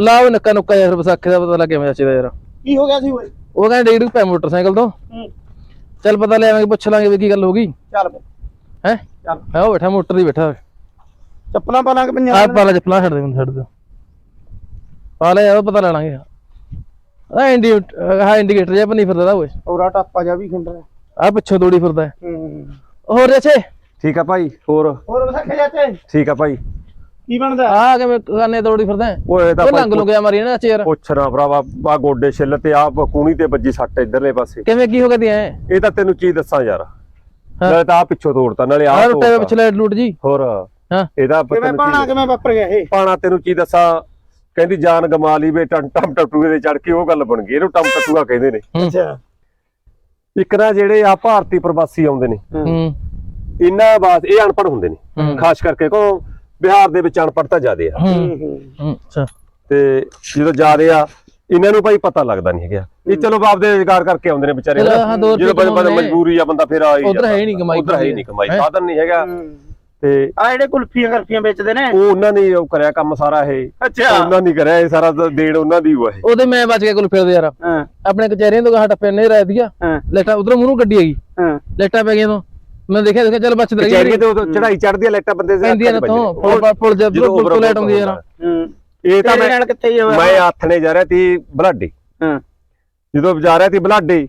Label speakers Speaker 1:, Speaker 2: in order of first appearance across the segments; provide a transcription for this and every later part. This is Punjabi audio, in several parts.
Speaker 1: ਲਾਓ ਨੱਕਾ ਨੁੱਕਾ ਯਾਰ ਵਿਸਾਖੇ ਦਾ ਪਤਾ ਲੱਗਿਆ ਮੈਂ ਚਾਚੇ ਦਾ ਯਾਰ।
Speaker 2: ਕੀ ਹੋ ਗਿਆ ਸੀ ਓਏ
Speaker 1: ਉਹ ਕਹਿੰਦੇ ਡੇਢ ਪੈ ਮੋਟਰਸਾਈਕਲ ਤੋਂ।
Speaker 2: ਹੂੰ।
Speaker 1: ਚੱਲ ਪਤਾ ਲੈ ਆਵਾਂਗੇ ਪੁੱਛ ਲਾਂਗੇ ਵੀ ਕੀ ਗੱਲ ਹੋ ਗਈ।
Speaker 2: ਚੱਲ ਬਈ,
Speaker 1: ਹੈ?
Speaker 2: ਚੱਲ।
Speaker 1: ਮੈਂ ਉਹ ਬੈਠਾ ਮੋਟਰ ਦੀ ਬੈਠਾ।
Speaker 2: ਚੱਪਲਾਂ ਪਾ ਲਾਂਗੇ
Speaker 1: ਆ
Speaker 2: ਪੰਜਾਬ
Speaker 1: ਪਾ ਲੈ ਚੱਪਲਾਂ ਛੱਡ ਦੇ ਮੈਨੂੰ ਛੱਡ ਦੇ। ਪਾ ਲੈ ਯਾਰ ਪਤਾ ਲੈ ਲਾਂਗੇ ਆ ਇੰਡੀ ਹਾਂ ਇੰਡੀਕੇਟਰ ਜਿਹਾ ਬਣੀ ਫਿਰਦਾ ਓਏ
Speaker 2: ਔਰਾ ਟਾਪਾ ਜਾ ਵੀ ਖਿੰਡਰਾ
Speaker 1: ਆ ਪਿੱਛੋਂ ਤੋੜੀ ਫਿਰਦਾ। ਹੈ।
Speaker 2: ਹੂੰ
Speaker 1: ਹੋਰ ਜੱਛੇ
Speaker 3: ਠੀਕ ਆ ਭਾਈ ਹੋਰ?
Speaker 2: ਹੋਰ ਵਸਾ ਜਾਤੇ
Speaker 3: ਠੀਕ ਆ ਭਾਈ।
Speaker 2: ਕੀ ਬਣਦਾ?
Speaker 1: ਆ ਕਿਵੇਂ ਕਾਨੇ ਤੋੜੀ ਫਿਰਦਾ?
Speaker 3: ਓਏ ਤਾਂ
Speaker 1: ਲੰਗ ਲੁ ਗਿਆ ਮਾਰੀ ਨਾ ਚੇਰ।
Speaker 3: ਪੁੱਛ ਨਾ ਭਰਾਵਾ ਆ ਗੋਡੇ ਛਿੱਲ ਤੇ ਆ ਕੂਣੀ ਤੇ ਵੱਜੀ ਸੱਟ ਇਧਰਲੇ ਪਾਸੇ।
Speaker 1: ਕਿਵੇਂ ਕੀ ਹੋ ਗਿਆ ਤੀ ਐ
Speaker 3: ਇਹ ਤਾਂ ਤੈਨੂੰ ਚੀਜ਼ ਦੱਸਾਂ ਯਾਰ। ਨਾਲੇ ਤਾਂ ਆ ਪਿੱਛੋਂ ਤੋੜਤਾ ਨਾਲੇ ਆ
Speaker 1: ਆ ਰੁੱਟੇ ਪਿਛਲੇ ਲੂਟ ਜੀ।
Speaker 3: ਹੋਰ
Speaker 1: ਹਾਂ।
Speaker 3: ਇਹਦਾ
Speaker 2: ਕਿਵੇਂ ਪਾਣਾ ਕਿਵੇਂ ਵਾਪਰ ਗਿਆ ਇਹ?
Speaker 3: ਪਾਣਾ ਤੈਨੂੰ ਚੀਜ਼ ਦੱਸਾਂ। ਕਹਿੰਦੀ ਜਾਨ ਗਮਾ ਲਈ ਵੇ ਟਮ ਟਮ ਟਟੂਏ ਦੇ ਚੜ ਕੇ ਉਹ ਗੱਲ ਬਣ ਗਈ। ਇਹਨੂੰ ਟਮ ਟਟੂਆ ਕਹਿੰਦੇ ਨੇ।
Speaker 2: ਅੱਛਾ।
Speaker 3: ਇੱਕ ਨਾ ਜਿਹੜੇ ਆ ਭਾਰਤੀ ਪ੍ਰਵਾਸੀ ਆਉਂਦੇ ਨੇ
Speaker 1: ਹੂੰ।
Speaker 3: ਇਹਨਾਂ ਬਾਤ ਇਹ ਅਨਪੜ੍ਹ ਹੁੰਦੇ ਨੇ। ਖਾਸ ਕਰਕੇ ਕੋ ਬਿਹਾਰ ਦੇ ਵਿੱਚ ਅਨਪੜ੍ਹਤਾ ਜ਼ਿਆਦੇ ਆ।
Speaker 1: ਹੂੰ।
Speaker 2: ਹੂੰ
Speaker 1: ਹੂੰ। ਅੱਛਾ।
Speaker 3: ਤੇ ਜਦੋਂ ਜਾ ਰਹੇ ਆ ਇਹਨਾਂ ਨੂੰ ਭਾਈ ਪਤਾ ਲੱਗਦਾ ਨਹੀਂ ਹੈਗਾ। ਇਹ ਚਲੋ ਬਾਪ ਦੇ ਰੁਜ਼ਗਾਰ ਕਰਕੇ ਆਉਂਦੇ ਨੇ ਵਿਚਾਰੇ
Speaker 1: ਦੋ
Speaker 3: ਜਦੋਂ ਬੰਦਾ। ਮਜਬੂਰੀ ਆ ਬੰਦਾ ਫਿਰ ਆ ਹੀ
Speaker 1: ਉੱਧਰ ਹੈ ਨਹੀਂ ਕਮਾਈ
Speaker 3: ਉਧਰ ਹੈ ਨਹੀਂ ਕਮਾਈ? ਸਾਧਨ ਨਹੀਂ ਹੈਗਾ। ਤੇ
Speaker 2: ਆ ਜਿਹੜੇ ਕੁਲਫੀਆਂ ਕਰਫੀਆਂ ਵੇਚਦੇ ਨੇ।
Speaker 3: ਉਹ ਉਹਨਾਂ ਨੇ ਉਹ ਕਰਿਆ ਕੰਮ ਸਾਰਾ ਇਹ।
Speaker 2: ਅੱਛਾ।
Speaker 3: ਉਹਨਾਂ ਨੇ ਕਰਿਆ ਇਹ ਸਾਰਾ ਦੇਣ ਉਹਨਾਂ ਦੀ ਉਹ ਹੈ
Speaker 1: ਉਹਦੇ ਮੈਂ ਬਚ ਗਿਆ ਕੋਲ ਫਿਰਦੇ ਯਾਰ। ਆਪਣੇ ਕਚਹਿਰੀਆਂ ਤੋਂ ਗਾਹ ਟੱਪੇ ਨੇ ਰਹਿ ਦੀਆ ਲੈਟਾ ਉਧਰੋਂ ਮੂੰਹ ਗੱਡੀ ਹੈਗੀ।
Speaker 2: ਹਾਂ।
Speaker 1: ਲੈਟਾਂ ਪੈ ਗਈਆਂ ਤੋਂ। ਮੈਂ ਦੇਖਿਆ ਦੇਖਿਆ ਚੱਲ ਬਚਦ ਰਹੀ
Speaker 3: ਕਚਹਿਰੀਆਂ ਤੇ ਉਦੋਂ ਚੜਾਈ ਚੜਦੀ ਆ ਲੈਟਾਂ ਬੰਦੇ ਦੇ
Speaker 1: ਪੈਂਦੀਆਂ ਨੇ ਤੋਂ। ਪੁਲ ਪੁਲ ਜਦ ਪੁਲ ਤੋਂ ਲੈਟ ਆਉਂਦੀ ਯਾਰ
Speaker 2: ਹੂੰ।
Speaker 3: ਇਹ ਤਾਂ ਮੈਂ
Speaker 2: ਕਿੱਥੇ
Speaker 3: ਮੈਂ ਆਥਣੇ ਜਾ ਰਿਹਾ ਸੀ ਬਲਾਡੇ।
Speaker 2: ਹਾਂ।
Speaker 3: ਜਦੋਂ ਜਾ ਰਿਹਾ ਸੀ ਬਲਾਡੇ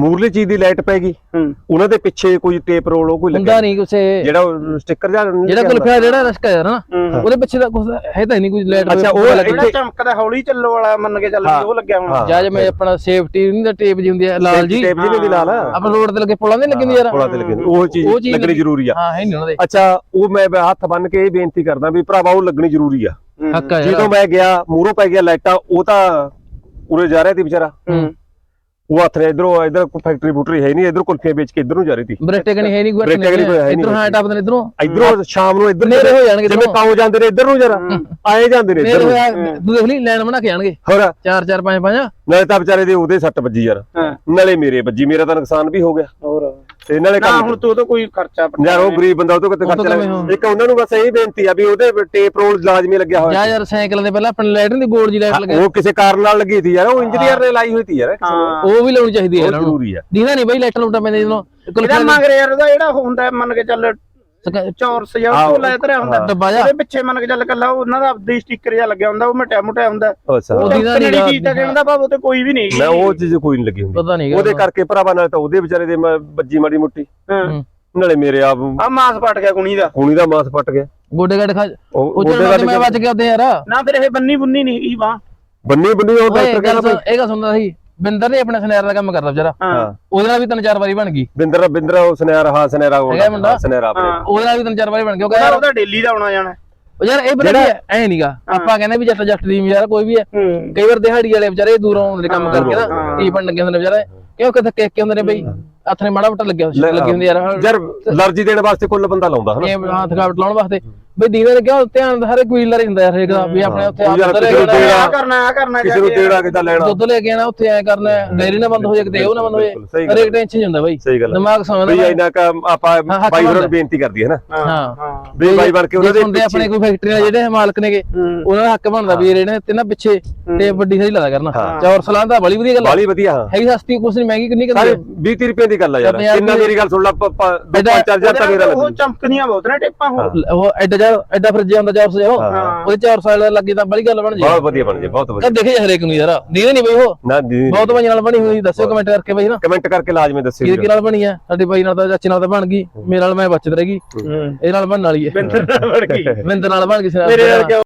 Speaker 3: ਮੂਰਲੀ ਚੀਜ਼ ਦੀ ਲਾਈਟ ਪੈ ਗਈ।
Speaker 2: ਹੂੰ।
Speaker 3: ਉਹਨਾਂ ਦੇ ਪਿੱਛੇ ਕੋਈ ਟੇਪ ਰੋਲ ਉਹ ਕੋਈ
Speaker 1: ਹੁੰਦਾ
Speaker 3: ਲੱਗਿਆ
Speaker 1: ਨਹੀਂ ਕੁਛ ਇਹ।
Speaker 3: ਜਿਹੜਾ ਸਟicker ਜਾਂ
Speaker 1: ਜਿਹੜਾ ਕੁਲਫਿਆ ਜਿਹੜਾ ਰਸਕਾ ਯਾਰ ਨਾ
Speaker 2: ਹੂੰ।
Speaker 1: ਉਹਦੇ ਪਿੱਛੇ ਦਾ ਕੁਛ ਹੈ ਤਾਂ ਨਹੀਂ ਕੁਝ ਲੈਟ
Speaker 3: ਅੱਛਾ, ਉਹ
Speaker 2: ਜਿਹੜਾ ਚਮਕਦਾ ਹੌਲੀ ਚੱਲੋ ਵਾਲਾ ਮੰਨ ਕੇ ਚੱਲ ਵੀ ਉਹ ਲੱਗਿਆ
Speaker 3: ਹਾਂ।
Speaker 2: ਹੁਣ
Speaker 1: ਜਾਂ ਜਿਵੇਂ ਆਪਣਾ ਸੇਫਟੀ ਨਹੀਂ ਦਾ ਟੇਪ ਜੀ ਹੁੰਦੀ ਹੈ ਲਾਲ ਜੀ।
Speaker 3: ਟੇਪ ਜਿਹੀ ਦੀ ਲਾਲ। ਆ
Speaker 1: ਆਪਾਂ ਰੋਡ ਤੇ ਲੱਗੇ ਪੁਲਾਂ ਦੇ ਲੱਗੀ ਹੁੰਦੀ ਯਾਰ।
Speaker 3: ਪੁਲਾਂ ਤੇ ਲੱਗੀ ਹੁੰਦੀ। ਉਹ ਚੀਜ਼ ਲੱਗਣੀ
Speaker 1: ਲੱਗੀ-
Speaker 3: ਜ਼ਰੂਰੀ ਆ।
Speaker 1: ਹਾਂ ਹੈ ਨਹੀਂ ਉਹਨਾਂ ਦੇ।
Speaker 3: ਅੱਛਾ ਉਹ ਮੈਂ ਹੱਥ ਬੰਨ ਕੇ ਇਹ ਬੇਨਤੀ ਕਰਦਾ ਵੀ ਭਰਾਵਾ ਉਹ ਲੱਗਣੀ ਜ਼ਰੂਰੀ ਆ।
Speaker 2: ਹੂੰ।
Speaker 3: ਜਦੋਂ ਮੈਂ ਗਿਆ ਮੂਹਰੋਂ ਪੈ ਗਿਆ ਲਾਈਟਾਂ ਉਹ ਤਾਂ ਉਰੇ ਜਾ ਰਿਹਾ ਸੀ ਵਿਚਾਰਾ।
Speaker 2: ਹੂੰ।
Speaker 3: ਉਹ ਹੱਥ ਨੇ ਇਧਰੋਂ ਇਧਰ ਫੈਕਟਰੀ ਫੂਟਰੀ ਹੈ ਨਹੀਂ ਇਧਰ ਕੁਲਫੀਆਂ ਵੇਚ ਕੇ ਇਧਰ ਨੂੰ ਜਾ ਰਹੀ ਸੀ।
Speaker 1: ਬ੍ਰੇਟੇ ਕਣੀ ਹੈ ਨਹੀਂ
Speaker 3: ਹੈ ਨਹੀਂ।
Speaker 1: ਇਧਰੋਂ ਹਾਂ ਟੱਪਦੇ ਨੇ ਇਧਰੋਂ।
Speaker 3: ਇਧਰੋਂ ਸ਼ਾਮ ਨੂੰ ਇਧਰ
Speaker 1: ਨੇੜੇ ਹੋ ਜਾਣਗੇ
Speaker 3: ਜਿਵੇਂ। ਕਾਉ ਜਾਂਦੇ ਨੇ ਇਧਰ ਨੂੰ ਜਰਾ। ਆਏ ਜਾਂਦੇ ਨੇ ਇਧਰ
Speaker 1: ਤੂੰ ਦੇਖ ਲਈ ਲਾਈਨ ਬਣਾ ਕੇ ਜਾਣਗੇ
Speaker 3: ਹੋਰ?
Speaker 1: 4 4 5 5
Speaker 3: ਨਾਲੇ ਤਾਂ ਵਿਚਾਰੇ ਦੇ ਉਹਦੇ ਸੱਟ ਵੱਜੀ ਯਾਰ। ਨਾਲੇ ਮੇਰੇ ਵੱਜੀ ਮੇਰਾ ਤਾਂ ਨੁਕਸਾਨ ਵੀ ਹੋ ਗਿਆ। ਤੇ ਨਾਲੇ
Speaker 2: ਨਾ
Speaker 3: ਕੰਮ
Speaker 2: ਹੁਣ ਤੂੰ ਤਾਂ ਕੋਈ ਖਰਚਾ
Speaker 3: ਯਾਰ ਉਹ ਗਰੀਬ ਬੰਦਾ ਉਹ ਤੋਂ ਕਿਤੇ
Speaker 1: ਉਹ ਤੋਂ
Speaker 3: ਖਰਚਾ
Speaker 1: ਕਿਵੇਂ
Speaker 3: ਇੱਕ ਉਹਨਾਂ ਨੂੰ ਬਸ ਇਹ ਬੇਨਤੀ ਆ ਵੀ ਉਹਦੇ ਟੇਪ ਰੋਲ ਲਾਜ਼ਮੀ ਲੱਗਿਆ ਹੋਇਆ
Speaker 1: ਜਾਂ ਯਾਰ ਸਾਈਕਲਾਂ ਦੇ ਪਹਿਲਾਂ ਆਪਣੇ ਲਾਈਟ ਦੀ ਗੋਲ ਜੀ ਲਾਈਟ ਲੱਗਿਆ
Speaker 3: ਉਹ ਕਿਸੇ ਕਾਰਨ ਨਾਲ ਲੱਗੀ ਸੀ ਯਾਰ ਉਹ ਇੰਜੀਨੀਅਰ ਨੇ ਲਾਈ ਹੋਈ ਸੀ ਯਾਰ। ਕਿਸੇ ਨੇ।
Speaker 2: ਹਾਂ।
Speaker 1: ਉਹ ਵੀ ਲਾਉਣੀ ਚਾਹੀਦੀ ਹੈ ਇਹਨਾਂ ਨੂੰ।
Speaker 3: ਜ਼ਰੂਰੀ ਆ
Speaker 1: ਦੀਦਾ ਨਹੀਂ ਬਈ ਲਾਈਟਾਂ ਲੂਟਾਂ ਪੈਂਦੇ ਜਦੋਂ
Speaker 2: ਇਹਦਾ ਮਗਰ ਯਾਰ ਉਹਦਾ ਜਿਹੜਾ ਹੁੰਦਾ ਹੈ, ਮੰਨ ਕੇ ਚੱਲ ਚੌਰਸ ਜਾਂ
Speaker 3: ਆਹੋ,
Speaker 2: ਉਹ ਲੈ ਤੇਰਾ ਹੁੰਦਾ
Speaker 3: ਹਾਂ।
Speaker 1: ਡੱਬਾ ਜਾ
Speaker 2: ਉਹਦੇ ਪਿੱਛੇ ਮੰਨ ਕੇ ਚੱਲ ਕੱਲਾ ਉਹਨਾਂ ਦਾ ਆਪਦੀ ਸਟicker ਜਿਹਾ ਲੱਗਿਆ ਹੁੰਦਾ ਉਹ ਮਟਿਆ ਮੁਟਿਆ ਹੁੰਦਾ।
Speaker 3: ਅੱਛਾ।
Speaker 1: ਉਹ ਦੀਦਾ
Speaker 2: ਚੱਕਣ ਵਾਲੀ
Speaker 1: ਨੀਗਾ।
Speaker 2: ਚੀਜ਼ ਤਾਂ ਕਹਿੰਦਾ ਭਾਵ ਉਹ ਤੇ ਕੋਈ ਵੀ ਨਹੀਂ
Speaker 3: ਮੈਂ ਉਹ ਚੀਜ਼ ਕੋਈ ਨਹੀਂ ਲੱਗੀ ਹੁੰਦੀ।
Speaker 1: ਪਤਾ ਨਹੀਂ
Speaker 3: ਉਹਦੇ ਕਰਕੇ ਭਰਾਵਾ ਨਾਲ ਤਾਂ ਉਹਦੇ ਵਿਚਾਰੇ ਦੇ ਵੱਜੀ ਮਾੜੀ ਮੁੱਟੀ।
Speaker 2: ਹਾਂ।
Speaker 3: ਨਾਲੇ ਮੇਰੇ ਆਪ
Speaker 2: ਆ ਮਾਸ ਪਟ ਗਿਆ ਕੁਣੀ ਦਾ।
Speaker 3: ਕੂਣੀ ਦਾ ਮਾਸ ਪੱਟ ਗਿਆ।
Speaker 1: ਗੋਡੇ ਗੱਡ ਖਾ
Speaker 3: ਉਹ ਉਹਦੇ ਵੱਲ
Speaker 1: ਮੈਂ ਬਚ ਗਿਆ ਉੱਥੇ ਯਾਰ।
Speaker 2: ਨਾ ਫਿਰ ਇਹ ਬੰਨੀ ਬੁੰਨੀ ਨਹੀਂ ਇਹ ਬਾਹ
Speaker 3: ਬੰਨੀ ਬੰਨੀ ਉਹ ਡਾਕਟਰ ਕਹਿੰਦਾ
Speaker 1: ਇਹ ਗੱਲ ਸੁਣਦਾ ਸੀ। ਬਿੰਦਰ ਨੇ ਆਪਣੇ ਸਨੈਰ ਦਾ ਕੰਮ ਕਰਦਾ ਵਿਚਾਰਾ।
Speaker 2: ਹਾਂ।
Speaker 1: ਉਹਦੇ ਨਾਲ ਵੀ ਤਿੰਨ ਚਾਰ ਵਾਰੀ ਬਣ ਗਈ।
Speaker 3: ਬਿੰਦਰ ਬਿੰਦਰ ਉਹ ਸੁਨਿਆਰਾ ਹਾਂ ਸੁਨਿਆਰਾ ਉਹ? ਸੁਨਿਆਰਾ ਆਪਣੇ।
Speaker 1: ਉਹਦੇ ਨਾਲ ਵੀ ਤਿੰਨ ਚਾਰ ਵਾਰੀ ਬਣ ਗਿਆ ਉਹ
Speaker 2: ਉਹਦਾ
Speaker 1: ਕਹਿੰਦਾ
Speaker 2: ਉਹਦਾ ਡੇਲੀ ਦਾ ਆਉਣਾ ਜਾਣਾ।
Speaker 1: ਉਹ ਯਾਰ ਇਹ ਬੜਾ ਐ ਨਹੀਂਗਾ ਆਪਾਂ ਕਹਿੰਦੇ ਵੀ ਜੱਟ ਜੱਟ ਦੀ ਯਾਰ ਕੋਈ ਵੀ ਹੈ। ਕਈ ਵਾਰ ਦਿਹਾੜੀ ਵਾਲੇ ਵਿਚਾਰੇ ਦੂਰੋਂ ਆਉਂਦੇ ਨੇ ਕੰਮ ਕਰਕੇ ਨਾ। ਕੀ ਬਣ ਲੱਗੇ ਹੁੰਦੇ ਨੇ ਵਿਚਾਰੇ? ਕਿਉਂ ਕਿਤੇ ਕੇ ਕੇ ਹੁੰਦੇ ਨੇ ਬਈ? ਹੱਥ ਨੇ ਮਾੜਾ ਮੋਟਾ ਲੱਗਿਆ ਲੱਗੀ ਹੁੰਦੀ ਯਾਰ।
Speaker 3: ਯਾਰ ਅਲਰਜੀ ਦੇਣ ਵਾਸਤੇ ਕੁੱਲ ਬੰਦਾ ਲਾਉਂਦਾ ਹਨਾ?
Speaker 1: ਇਹ ਹਾਂ ਥਕਾਵਟ ਲਾਉਣ ਵਾਸਤੇ। ਬਈ ਦੀਨੇ ਨੇ ਕਿਹਾ ਧਿਆਨ ਹਰ ਕੋਈ ਲਰ ਹੁੰਦਾ ਯਾਰ ਹਰੇਕ ਦਾ ਵੀ ਆਪਣੇ ਉੱਥੇ
Speaker 3: ਉਹ
Speaker 1: ਆਪ
Speaker 3: ਦੇਣਾ,
Speaker 2: ਆ ਕਰਨਾ ਆ ਕਰਨਾ
Speaker 3: ਕਿਸੇ ਨੂੰ ਦੇੜਾ ਕਿੱਦਾਂ ਲੈਣਾ।
Speaker 1: ਦੁੱਧ ਲੈ ਕੇ ਆਣਾ ਉੱਥੇ ਐ ਕਰਨਾ ਡੈਰੀ ਨਾ ਬੰਦ ਹੋ ਜਾਏ ਕਿਤੇ ਉਹ ਨਾ ਬੰਦ ਹੋ ਜਾਏ। ਹਰੇਕ ਟੈਨਸ਼ਨ ਹੁੰਦਾ ਬਈ। ਦਿਮਾਗ ਸਮਝਦਾ
Speaker 3: ਬਈ ਇੰਨਾ ਕ ਆਪਾਂ ਬਾਈ ਹੋਰਾਂ। ਨੂੰ ਬੇਨਤੀ ਕਰਦੀ ਹੈ ਨਾ।
Speaker 1: ਹਾਂ
Speaker 2: ਹਾਂ।
Speaker 3: ਵੀ ਬਾਈ ਬਣ ਕੇ ਉਹਨਾਂ ਦੇ
Speaker 1: ਹੁੰਦੇ ਆਪਣੇ ਕੋਈ ਫੈਕਟਰੀ ਨਾਲ ਜਿਹੜੇ ਮਾਲਕ ਨੇਗੇ ਉਹਨਾਂ ਦਾ ਹੱਕ ਬਣਦਾ ਵੀ ਇਹਨੇ ਤੇ ਨਾ ਪਿੱਛੇ ਤੇ ਵੱਡੀ ਸਾਰੀ ਲਾਦਾ ਕਰਨਾ। ਚੌਰ ਸਲਾਂ ਦਾ ਬੜੀ ਵਧੀਆ ਗੱਲ।
Speaker 3: ਬਾਲੀ ਵਧੀਆ ਹਾਂ।
Speaker 1: ਹੈਗੀ ਸਸਤੀ ਕੁਛ ਨਹੀਂ ਮਹਿੰਗੀ ਕਿੰਨੀ
Speaker 3: ਸਾਰੇ
Speaker 1: ਕਰਦੀ
Speaker 3: 20 30 ਰੁਪਏ ਦੀ ਗੱਲ ਆ ਯਾਰ। ਕਿੰਨਾ ਮੇਰੀ ਗੱਲ ਸੁਣ ਲਾ ਪ- ਪ- ਦੋ
Speaker 1: ਇਹਦਾ-
Speaker 3: ਪੰਜ ਚਾਰ ਹਜ਼ਾਰ ਤਾਂ ਮੇਰਾ
Speaker 2: ਉਹ
Speaker 3: ਲੱਗੂ
Speaker 2: ਚਮਕਦੀਆਂ ਬਹੁਤ ਨੇ ਟੇਪਾਂ ਉਹ
Speaker 1: ਉਹ ਐਡਾ ਜਾ ਐਡਾ ਫਰਜੇ ਹੁੰਦਾ ਚੌਰ ਸਜਾਓ
Speaker 2: ਹਾਂ।
Speaker 1: ਉਹਦੇ ਚੌਰ ਸਾਲ ਲੱਗੀ ਤਾਂ ਬੜੀ ਗੱਲ ਬਣ ਜੇ।
Speaker 3: ਬਹੁਤ ਵਧੀਆ ਬਣ ਜੇ ਬਹੁਤ ਵਧੀਆ।
Speaker 1: ਕਦ ਦੇਖੇ ਜਾ ਹਰੇਕ ਨੂੰ ਯਾਰ। ਦੀਦੇ ਨਹੀਂ ਬਈ ਉਹ।
Speaker 3: ਨਾ ਦੀਦੀ
Speaker 1: ਬਹੁਤ ਭਾਈ ਨਾਲ ਬਣੀ ਹੋਈ ਦੱਸਿਓ ਕਮੈਂਟ ਕਰਕੇ ਬਈ ਨਾ।
Speaker 3: ਕਮੈਂਟ ਕਰਕੇ ਲਾਜ਼ਮੀ ਦੱਸਿਓ
Speaker 1: ਕਿਹਦੇ ਨਾਲ ਬਣੀ ਆ? ਸਾਡੇ ਬਾਈ ਨਾਲ ਤਾਂ ਚਾਚੇ ਨਾਲ ਤਾਂ ਬਣ ਗਈ। ਮੇਰੇ ਨਾਲ ਮੈਂ ਬਚਤ ਰਹਿ ਗਈ। ਇਹ ਨਾਲ ਬਣਨ ਵਾਲੀ ਹੈ।
Speaker 2: ਬਿੰਦਰ ਨਾਲ ਵੜ ਗਈ।
Speaker 1: ਮਿੰਦਰ ਨਾਲ ਬਣ ਗਈ ਸੀ
Speaker 2: ਮੇਰੇ ਨਾਲ ਕਿਉਂ?